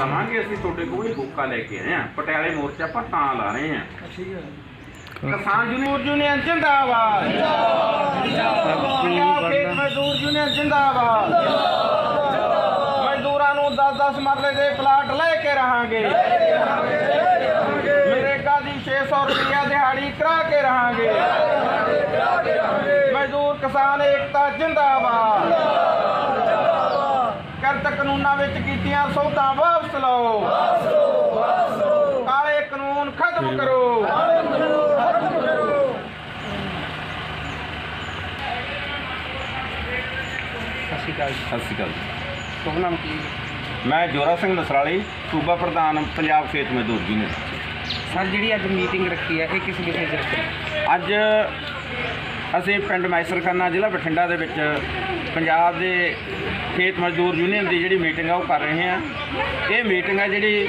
ਲਵਾਂਗੇ ਅਸੀਂ ਤੁਹਾਡੇ ਕੋਲ ਇਹ ਹੋਕਾ ਲੈ ਕੇ ਆਏ ਆ ਪਟਿਆਲੇ ਮੋਰਚਾ ਆਪਾਂ ਤਾਂ ਲਾ ਰਹੇ ਆ ਕਿਸਾਨ ਯੂਨੀਅਨ ਯੂਨੀਅਨ ਜਿੰਦਾਬਾਦ। ਮਜ਼ਦੂਰ ਯੂਨੀਅਨ ਜਿੰਦਾਬਾਦ। ਮਜ਼ਦੂਰਾਂ ਨੂੰ 10-10 ਮਰਲੇ ਦੇ ਪਲਾਟ ਲੈ ਕੇ ਰਹਾਂਗੇ। ਨਰੇਗਾ ਦੀ 600 ਰੁਪਇਆ ਦਿਹਾੜੀ ਕਰਾ ਕੇ ਰਹਾਂਗੇ। ਮਜ਼ਦੂਰ ਕਿਸਾਨ ਏਕਤਾ ਜਿੰਦਾਬਾਦ। ਕਰਤ ਕਾਨੂੰਨਾਂ ਵਿੱਚ ਕੀਤੀਆਂ ਸੌਦਾ ਵਾਪਸ ਲਓ। ਕਾਲੇ ਕਾਨੂੰਨ ਖਤਮ ਕਰੋ। ਸਤਿ ਸ਼੍ਰੀ ਅਕਾਲ ਜੀ। ਸਤਿ ਸ਼੍ਰੀ ਅਕਾਲ ਤੁਹਾਡਾ ਨਾਮ ਕੀ? ਹੈ? ਮੈਂ ਜੋਰਾ ਸਿੰਘ ਨਸਰਾਲੀ ਸੂਬਾ ਪ੍ਰਧਾਨ ਪੰਜਾਬ ਖੇਤ ਮਜ਼ਦੂਰ ਯੂਨੀਅਨ ਸਰ ਜਿਹੜੀ ਅੱਜ ਮੀਟਿੰਗ ਰੱਖੀ ਹੈ ਇਹ ਕਿਸ ਵਿਸ਼ੇ 'ਤੇ ਰੱਖੀ? ਅੱਜ ਅਸੀਂ ਪਿੰਡ ਮੈਸਰਖਾਨਾ ਜ਼ਿਲ੍ਹਾ ਬਠਿੰਡਾ ਦੇ ਵਿੱਚ ਪੰਜਾਬ ਦੇ ਖੇਤ ਮਜ਼ਦੂਰ ਯੂਨੀਅਨ ਦੀ ਜਿਹੜੀ ਮੀਟਿੰਗ ਆ, ਉਹ ਕਰ ਰਹੇ ਹਾਂ ਇਹ ਮੀਟਿੰਗ ਹੈ ਜਿਹੜੀ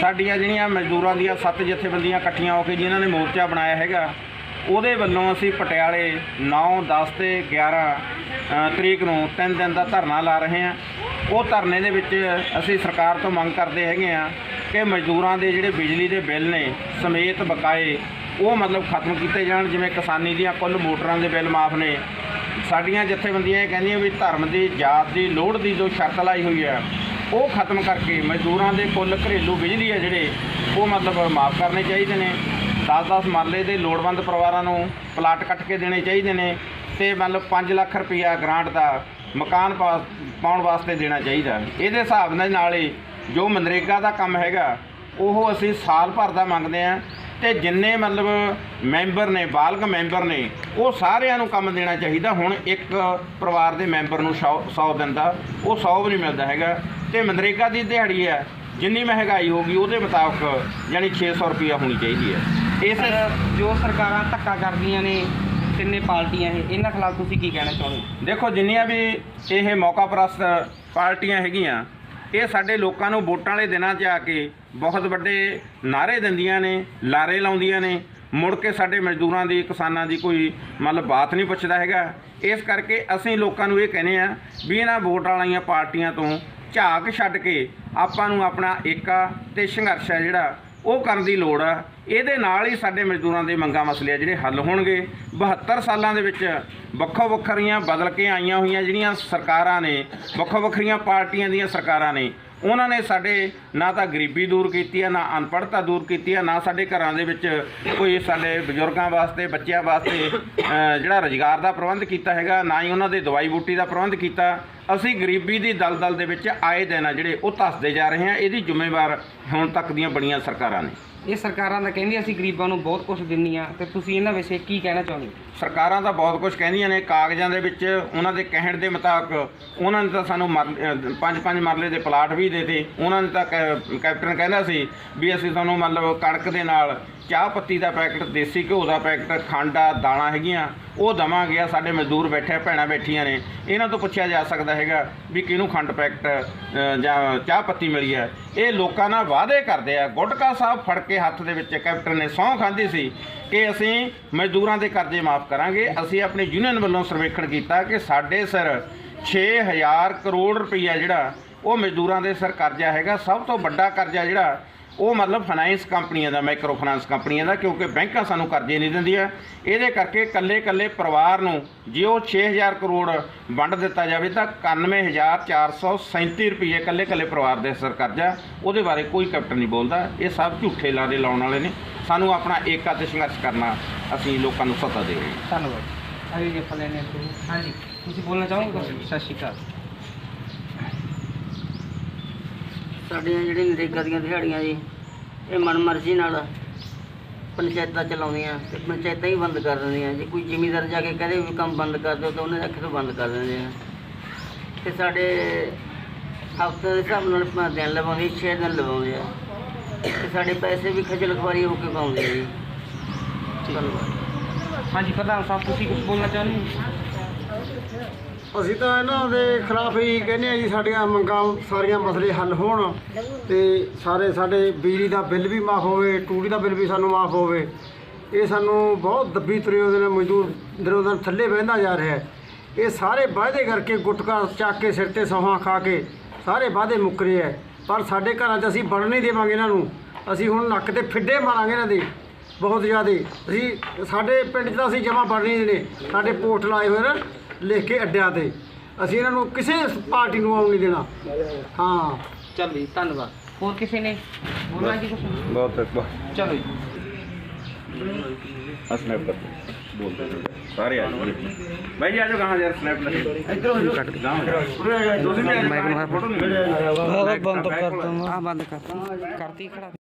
ਸਾਡੀਆਂ ਜਿਹੜੀਆਂ ਮਜ਼ਦੂਰਾਂ ਦੀਆਂ ਸੱਤ ਜਥੇਬੰਦੀਆਂ ਇਕੱਠੀਆਂ ਹੋ ਕੇ ਜਿਨ੍ਹਾਂ ਨੇ ਮੋਰਚਾ ਬਣਾਇਆ ਹੈਗਾ, ਉਹਦੇ ਵੱਲੋਂ ਅਸੀਂ ਪਟਿਆਲੇ 9 10 ਤੇ 11 ਤਰੀਕ ਨੂੰ ਤਿੰਨ ਦਿਨ ਦਾ ਧਰਨਾ ਲਾ ਰਹੇ ਹਾਂ ਉਹ ਧਰਨੇ ਦੇ ਵਿੱਚ ਅਸੀਂ ਸਰਕਾਰ ਤੋਂ ਮੰਗ ਕਰਦੇ ਹੈਗੇ ਆ ਕਿ ਮਜ਼ਦੂਰਾਂ ਦੇ ਜਿਹੜੇ ਬਿਜਲੀ ਦੇ ਬਿੱਲ ਨੇ, ਸਮੇਤ ਬਕਾਏ ਉਹ ਮਤਲਬ ਖਤਮ ਕੀਤੇ ਜਾਣ, ਜਿਵੇਂ ਕਿਸਾਨੀ ਦੀਆਂ ਕੁੱਲ ਮੋਟਰਾਂ ਦੇ ਬਿੱਲ ਮਾਫ ਨੇ ਸਾਡੀਆਂ ਜਥੇਬੰਦੀਆਂ ਇਹ ਕਹਿੰਦੀਆਂ ਵੀ ਧਰਮ ਦੀ, ਜਾਤ ਦੀ, ਲੋੜ ਦੀ ਜੋ ਸ਼ਰਤ ਲਾਈ ਹੋਈ ਹੈ, ਉਹ ਖਤਮ ਕਰਕੇ ਮਜ਼ਦੂਰਾਂ ਦੇ ਕੁੱਲ ਘਰੇਲੂ ਬਿਜਲੀ ਹੈ ਜਿਹੜੇ, ਉਹ ਮਤਲਬ ਮਾਫ ਕਰਨੇ ਚਾਹੀਦੇ ਨੇ। 10-10 ਮਰਲੇ ਦੇ ਲੋੜਵੰਦ ਪਰਿਵਾਰਾਂ ਨੂੰ ਪਲਾਟ ਕੱਟ ਕੇ ਦੇਣੇ ਚਾਹੀਦੇ ਨੇ ਤੇ ਮਤਲਬ 5 ਲੱਖ ਰੁਪਈਆ ਗ੍ਰਾਂਟ ਦਾ ਮਕਾਨ ਪਾ- ਪਾਉਣ ਵਾਸਤੇ ਦੇਣਾ ਚਾਹੀਦਾ। ਇਹਦੇ ਹਿਸਾਬ ਨਾਲ ਨਾਲ ਹੀ ਜੋ ਮਨਰੇਗਾ ਦਾ ਕੰਮ ਹੈਗਾ, ਉਹ ਅਸੀਂ ਸਾਲ ਭਰ ਦਾ ਮੰਗਦੇ ਆ ਤੇ ਜਿੰਨੇ ਮਤਲਬ ਮੈਂਬਰ ਨੇ ਬਾਲਗ ਮੈਂਬਰ ਨੇ ਉਹ ਸਾਰਿਆਂ ਨੂੰ ਕੰਮ ਦੇਣਾ ਚਾਹੀਦਾ। ਹੁਣ ਇੱਕ ਪਰਿਵਾਰ ਦੇ ਮੈਂਬਰ ਨੂੰ 100 ਦਿਨ ਦਾ ਉਹ 100 ਵੀ ਨਹੀਂ ਮਿਲਦਾ ਹੈਗਾ। ਤੇ ਮਨਰੇਗਾ ਦੀ ਦਿਹਾੜੀ ਹੈ ਜਿੰਨੀ ਮਹਿੰਗਾਈ ਹੋਗੀ ਉਹਦੇ ਮੁਤਾਬਕ ਯਾਨੀ 600 ਰੁਪਈਆ ਹੋਣੀ ਚਾਹੀਦੀ ਹੈ। ਇਸ ਜੋ ਸਰਕਾਰਾਂ ਧੱਕਾ ਕਰਦੀਆਂ ਨੇ ਤਿੰਨੇ ਪਾਰਟੀਆਂ ਇਹ ਇਹਨਾਂ ਖਿਲਾਫ ਤੁਸੀਂ ਕੀ ਕਹਿਣਾ ਚਾਹੁੰਦੇ ਦੇਖੋ ਜਿੰਨੀਆਂ ਵੀ ਇਹ ਮੌਕਾ ਪ੍ਰਸਤ ਪਾਰਟੀਆਂ ਹੈਗੀਆਂ ਇਹ ਸਾਡੇ ਲੋਕਾਂ ਨੂੰ ਵੋਟਾਂ ਵਾਲੇ ਦਿਨਾਂ 'ਚ ਆ ਕੇ ਬਹੁਤ ਵੱਡੇ ਨਾਅਰੇ ਦਿੰਦੀਆਂ ਨੇ, ਲਾਰੇ ਲਾਉਂਦੀਆਂ ਨੇ। ਮੁੜ ਕੇ ਸਾਡੇ ਮਜ਼ਦੂਰਾਂ ਦੀ, ਕਿਸਾਨਾਂ ਦੀ ਕੋਈ ਮਤਲਬ ਬਾਤ ਨਹੀਂ ਪੁੱਛਦਾ ਹੈਗਾ। ਇਸ ਕਰਕੇ ਅਸੀਂ ਲੋਕਾਂ ਨੂੰ ਇਹ ਕਹਿੰਦੇ ਆ ਵੀ ਇਹਨਾਂ ਵੋਟ ਵਾਲੀਆਂ ਪਾਰਟੀਆਂ ਤੋਂ ਝਾਕ ਛੱਡ ਕੇ ਆਪਾਂ ਨੂੰ ਆਪਣਾ ਏਕਾ ਤੇ ਸੰਘਰਸ਼ ਹੈ ਜਿਹੜਾ, ਉਹ ਕਰਨ ਦੀ ਲੋੜ ਆ। ਇਹਦੇ ਨਾਲ ਹੀ ਸਾਡੇ ਮਜ਼ਦੂਰਾਂ ਦੇ ਮੰਗਾਂ ਮਸਲੇ ਆ ਜਿਹੜੇ ਹੱਲ ਹੋਣਗੇ। 72 ਸਾਲਾਂ ਦੇ ਵਿੱਚ ਵੱਖੋ ਵੱਖਰੀਆਂ ਬਦਲ ਕੇ ਆਈਆਂ ਹੋਈਆਂ ਜਿਹੜੀਆਂ ਸਰਕਾਰਾਂ ਨੇ, ਵੱਖੋ ਵੱਖਰੀਆਂ ਪਾਰਟੀਆਂ ਦੀਆਂ ਸਰਕਾਰਾਂ ਨੇ, ਉਹਨਾਂ ਨੇ ਸਾਡੇ ਨਾ ਤਾਂ ਗਰੀਬੀ ਦੂਰ ਕੀਤੀ ਹੈ ਨਾ ਅਨਪੜ੍ਹਤਾ ਦੂਰ ਕੀਤੀ ਹੈ ਨਾ ਸਾਡੇ ਘਰਾਂ ਦੇ ਵਿੱਚ ਕੋਈ ਸਾਡੇ ਬਜ਼ੁਰਗਾਂ ਵਾਸਤੇ, ਬੱਚਿਆਂ ਵਾਸਤੇ ਜਿਹੜਾ ਰੁਜ਼ਗਾਰ ਦਾ ਪ੍ਰਬੰਧ ਕੀਤਾ ਹੈਗਾ, ਨਾ ਹੀ ਉਹਨਾਂ ਦੇ ਦਵਾਈ ਬੂਟੀ ਦਾ ਪ੍ਰਬੰਧ ਕੀਤਾ। ਅਸੀਂ ਗਰੀਬੀ ਦੀ ਦਲਦਲ ਦੇ ਵਿੱਚ ਆਏ ਦਿਨ ਆ ਜਿਹੜੇ ਉਹ ਧੱਸਦੇ ਜਾ ਰਹੇ ਹਾਂ ਇਹਦੀ ਜ਼ਿੰਮੇਵਾਰ ਹੁਣ ਤੱਕ ਦੀਆਂ ਬੜੀਆਂ ਸਰਕਾਰਾਂ ਨੇ। ਇਹ ਸਰਕਾਰਾਂ ਤਾਂ ਕਹਿੰਦੀਆਂ ਅਸੀਂ ਗਰੀਬਾਂ ਨੂੰ ਬਹੁਤ ਕੁਝ ਦਿੰਦੀਆਂ ਤੇ ਤੁਸੀਂ ਇਹਨਾਂ ਵਿਸ਼ੇ ਕੀ ਕਹਿਣਾ ਚਾਹੁੰਦੇ ਹੋ ਸਰਕਾਰਾਂ ਤਾਂ ਬਹੁਤ ਕੁਝ ਕਹਿੰਦੀਆਂ ਨੇ ਕਾਗਜ਼ਾਂ ਦੇ ਵਿੱਚ ਉਹਨਾਂ ਦੇ ਕਹਿਣ ਦੇ ਮੁਤਾਬਕ ਉਹਨਾਂ ਨੇ ਤਾਂ ਸਾਨੂੰ ਪੰਜ ਪੰਜ ਮਰਲੇ ਦੇ ਪਲਾਟ ਵੀ ਦੇਤੇ ਉਹਨਾਂ ਨੇ ਤਾਂ ਕੈਪਟਨ ਕਹਿੰਦਾ ਸੀ ਵੀ ਅਸੀਂ ਤੁਹਾਨੂੰ ਮਤਲਬ ਕਣਕ ਦੇ ਨਾਲ ਚਾਹ ਪੱਤੀ ਦਾ ਪੈਕਟ, ਦੇਸੀ ਘਿਓ ਦਾ ਪੈਕਟ, ਖੰਡਾ ਦਾਣਾ ਹੈਗੀਆਂ, ਉਹ ਦਵਾਂਗੇ ਆ, ਸਾਡੇ ਮਜ਼ਦੂਰ ਬੈਠੇ ਭੈਣਾਂ ਬੈਠੀਆਂ ਨੇ। ਇਹਨਾਂ ਤੋਂ ਪੁੱਛਿਆ ਜਾ ਸਕਦਾ ਹੈਗਾ ਵੀ ਕਿਹਨੂੰ ਖੰਡ ਪੈਕਟ ਜਾਂ ਚਾਹ ਪੱਤੀ ਮਿਲੀ ਹੈ। ਇਹ ਲੋਕਾਂ ਨਾਲ ਵਾਅਦੇ ਕਰਦੇ ਆ। ਗੁਟਕਾ ਸਾਹਿਬ ਫੜ ਕੇ ਹੱਥ ਦੇ ਵਿੱਚ ਕੈਪਟਨ ਨੇ ਸਹੁੰ ਖਾਂਦੀ ਸੀ ਕਿ ਅਸੀਂ ਮਜ਼ਦੂਰਾਂ ਦੇ ਕਰਜ਼ੇ ਮਾਫ ਕਰਾਂਗੇ। ਅਸੀਂ ਆਪਣੀ ਯੂਨੀਅਨ ਵੱਲੋਂ ਸਰਵੇਖਣ ਕੀਤਾ ਕਿ ਸਾਡੇ ਸਿਰ 6000 ਕਰੋੜ ਰੁਪਈਆ ਜਿਹੜਾ, ਉਹ ਮਜ਼ਦੂਰਾਂ ਦੇ ਸਿਰ ਕਰਜ਼ਾ ਹੈਗਾ। ਸਭ ਤੋਂ ਵੱਡਾ ਕਰਜ਼ਾ ਜਿਹੜਾ ਉਹ ਮਤਲਬ ਫਾਈਨੈਂਸ ਕੰਪਨੀਆਂ ਦਾ ਮਾਈਕਰੋ ਫਾਈਨੈਂਸ ਕੰਪਨੀਆਂ ਦਾ ਕਿਉਂਕਿ ਬੈਂਕਾਂ ਸਾਨੂੰ ਕਰਜ਼ੇ ਨਹੀਂ ਦਿੰਦੀਆਂ। ਇਹਦੇ ਕਰਕੇ ਕੱਲੇ ਕੱਲੇ ਪਰਿਵਾਰ ਨੂੰ ਜੇ ਉਹ 6000 ਕਰੋੜ ਵੰਡ ਦਿੱਤਾ ਜਾਵੇ ਤਾਂ 91437 ਰੁਪਏ ਕੱਲੇ ਕੱਲੇ ਪਰਿਵਾਰ ਦੇ ਸਿਰ ਕਰਜ਼ਾ ਉਹਦੇ ਬਾਰੇ ਕੋਈ ਕੈਪਟਨ ਨਹੀਂ ਬੋਲਦਾ। ਇਹ ਸਭ ਝੂਠੇ ਲਾਰੇ ਲਾਉਣ ਵਾਲੇ ਨੇ। ਸਾਨੂੰ ਆਪਣਾ ਏਕਾ ਤੇ ਸੰਘਰਸ਼ ਕਰਨਾ ਅਸੀਂ ਲੋਕਾਂ ਨੂੰ ਸੱਤਾ ਦੇ ਰਹੇ ਹਾਂ। ਧੰਨਵਾਦ। ਆਗੇ ਜੇ ਫਲੇ ਨੇ ਹਾਂਜੀ ਤੁਸੀਂ ਬੋਲਣਾ ਚਾਹੋਗੇ? ਸਤਿ ਸ਼੍ਰੀ ਅਕਾਲ। ਸਾਡੀਆਂ ਜਿਹੜੀਆਂ ਨਰੇਗਾ ਦੀਆਂ ਦਿਹਾੜੀਆਂ ਜੀ, ਇਹ ਮਨਮਰਜ਼ੀ ਨਾਲ ਪੰਚਾਇਤਾਂ ਚਲਾਉਂਦੀਆਂ ਤੇ ਪੰਚਾਇਤਾਂ ਹੀ ਬੰਦ ਕਰ ਦਿੰਦੀਆਂ। ਜੇ ਕੋਈ ਜ਼ਿਮੀਂਦਾਰ ਜਾ ਕੇ ਕਹਦੇ ਵੀ ਕੰਮ ਬੰਦ ਕਰ ਦਿਓ ਤਾਂ ਉਹਨੇ ਅੱਖ ਤੋਂ ਬੰਦ ਕਰ ਦਿੰਦੇ ਆ। ਤੇ ਸਾਡੇ ਹਫ਼ਤੇ ਦੇ ਹਿਸਾਬ ਨਾਲ ਆਪਾਂ ਦਿਨ ਲਵਾਉਂਦੇ 6 ਦਿਨ ਲਵਾਉਂਦੇ ਆ। ਤੇ ਸਾਡੇ ਪੈਸੇ ਵੀ ਖਜਲ ਖਵਾਰੀ ਹੋ ਕੇ ਪਾਉਂਦੇ ਆ ਜੀ। ਧੰਨਵਾਦ ਹਾਂਜੀ, ਪ੍ਰਧਾਨ ਸਾਹਿਬ, ਤੁਸੀਂ ਕੁਝ ਬੋਲਣਾ ਚਾਹੁੰਦੇ ਹੋ? ਅਸੀਂ ਤਾਂ ਇਹਨਾਂ ਦੇ ਖਿਲਾਫ ਹੀ ਕਹਿੰਦੇ ਆ ਜੀ, ਸਾਡੀਆਂ ਮੰਗਾਂ, ਸਾਰੀਆਂ ਮਸਲੇ ਹੱਲ ਹੋਣ ਤੇ ਸਾਰੇ ਸਾਡੇ ਬਿਜਲੀ ਦਾ ਬਿੱਲ ਵੀ ਮਾਫ ਹੋਵੇ ਟੂੜੀ ਦਾ ਬਿੱਲ ਵੀ ਸਾਨੂੰ ਮਾਫ ਹੋਵੇ। ਇਹ ਸਾਨੂੰ ਬਹੁਤ ਦੱਬੀ ਤੁਰੇ ਉਹਦੇ ਨਾਲ ਮਜ਼ਦੂਰ ਦਿਨੋਂ ਦਿਨ ਥੱਲੇ ਬਹਿੰਦਾ ਜਾ ਰਿਹਾ ਹੈ। ਇਹ ਸਾਰੇ ਵਾਅਦੇ ਕਰਕੇ ਗੁਟਕਾ ਚੱਕ ਕੇ ਸਿਰ ਤੇ ਸੌਹਾਂ ਖਾ ਕੇ ਸਾਰੇ ਵਾਅਦੇ ਮੁੱਕ ਰਹੇ ਐ ਪਰ ਸਾਡੇ ਘਰਾਂ 'ਚ ਅਸੀਂ ਵੜਨ ਨਹੀਂ ਦੇਵਾਂਗੇ ਇਹਨਾਂ ਨੂੰ। ਅਸੀਂ ਹੁਣ ਨੱਕ ਤੇ ਫਿੱਡੇ ਮਾਰਾਂਗੇ ਇਹਨਾਂ ਦੇ, ਬਹੁਤ ਜ਼ਿਆਦੇ। ਅਸੀਂ ਸਾਡੇ ਪਿੰਡ 'ਚ ਤਾਂ ਅਸੀਂ ਜਮਾ ਵੜ ਨਹੀਂ ਦੇਣੇ ਸਾਡੇ ਪੋਸਟ ਲਾਏ ਹੋਏ ਨੇ ਲਿਖ ਕੇ ਅੱਡਿਆਂ ਤੇ। ਅਸੀਂ ਇਹਨਾਂ ਨੂੰ ਕਿਸੇ ਪਾਰਟੀ ਨੂੰ ਆਉਣ ਨਹੀਂ ਦੇਣਾ। ਹਾਂ। ਚਲੋ ਜੀ ਧੰਨਵਾਦ। ਹੋਰ ਕਿਸੇ ਨੇ? ਬੋਲਣਾ ਜੀ ਕੁਛ ਬਹੁਤ ਬਹੁਤ ਚਲੋ ਜੀ। ਆ ਸਨੈਪ ਕਰ ਬੋਲਦੇ ਸਾਰੇ ਆ ਜਾਓ। ਭਾਈ ਜੀ ਆ ਜਾਓ ਕਹਾਂ ਯਾਰ ਸਨੈਪ ਲੈ ਇੱਧਰ ਹੋ ਜਾਓ। ਤੁਸੀਂ ਵੀ ਆ